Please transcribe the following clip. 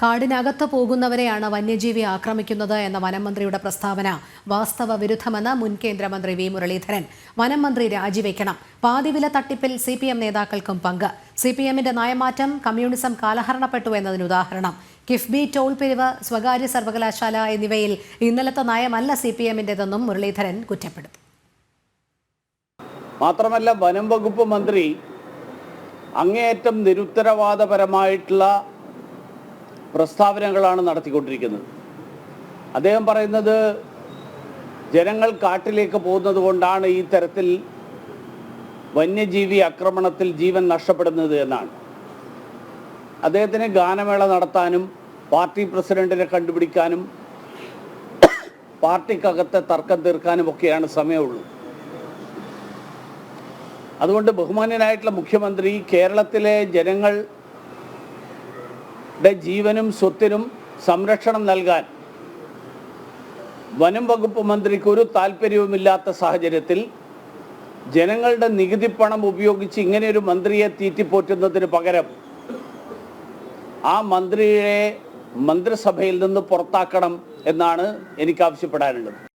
കാടിനകത്ത് പോകുന്നവരെയാണ് വന്യജീവി ആക്രമിക്കുന്നത് എന്ന വനംമന്ത്രിയുടെ പ്രസ്താവന വാസ്തവ വിരുദ്ധമെന്ന് മുൻ കേന്ദ്രമന്ത്രി വി മുരളീധരൻ. വനംമന്ത്രി രാജിവെക്കണം. പാതിവില തട്ടിപ്പിൽ സി പി എം നേതാക്കൾക്കും പങ്ക്. സി പി എമ്മിന്റെ നയമാറ്റം കമ്മ്യൂണിസം കാലഹരണപ്പെട്ടു എന്നതിന് ഉദാഹരണം. കിഫ്ബി ടോൾ പിരിവ് സ്വകാര്യ സർവകലാശാല എന്നിവയിൽ ഇന്നലത്തെ നയമല്ല സി പി എമ്മിന്റെതെന്നും മുരളീധരൻ കുറ്റപ്പെടുത്തി. മാത്രമല്ല വനം വകുപ്പ് മന്ത്രി അങ്ങേയറ്റം നിരുത്തരവാദപരമായിട്ടുള്ള പ്രസ്താവനകളാണ് നടത്തിക്കൊണ്ടിരിക്കുന്നത്. അദ്ദേഹം പറയുന്നത് ജനങ്ങൾ കാട്ടിലേക്ക് പോകുന്നത് കൊണ്ടാണ് ഈ തരത്തിൽ വന്യജീവി ആക്രമണത്തിൽ ജീവൻ നഷ്ടപ്പെടുന്നത് എന്നാണ്. അദ്ദേഹത്തിന് ഗാനമേള നടത്താനും പാർട്ടി പ്രസിഡന്റിനെ കണ്ടുപിടിക്കാനും പാർട്ടിക്കകത്തെ തർക്കം തീർക്കാനും ഒക്കെയാണ് സമയമുള്ളൂ. അതുകൊണ്ട് ബഹുമാന്യനായിട്ടുള്ള മുഖ്യമന്ത്രി കേരളത്തിലെ ജനങ്ങളുടെ ജീവനും സ്വത്തിനും സംരക്ഷണം നൽകാൻ വനം വകുപ്പ് മന്ത്രിക്ക് ഒരു താല്പര്യവുമില്ലാത്ത സാഹചര്യത്തിൽ ജനങ്ങളുടെ നികുതി പണം ഉപയോഗിച്ച് ഇങ്ങനെയൊരു മന്ത്രിയെ തീറ്റിപ്പോറ്റുന്നതിന് പകരം ആ മന്ത്രിയെ മന്ത്രിസഭയിൽ നിന്ന് പുറത്താക്കണം എന്നാണ് എനിക്ക് ആവശ്യപ്പെടാനുള്ളത്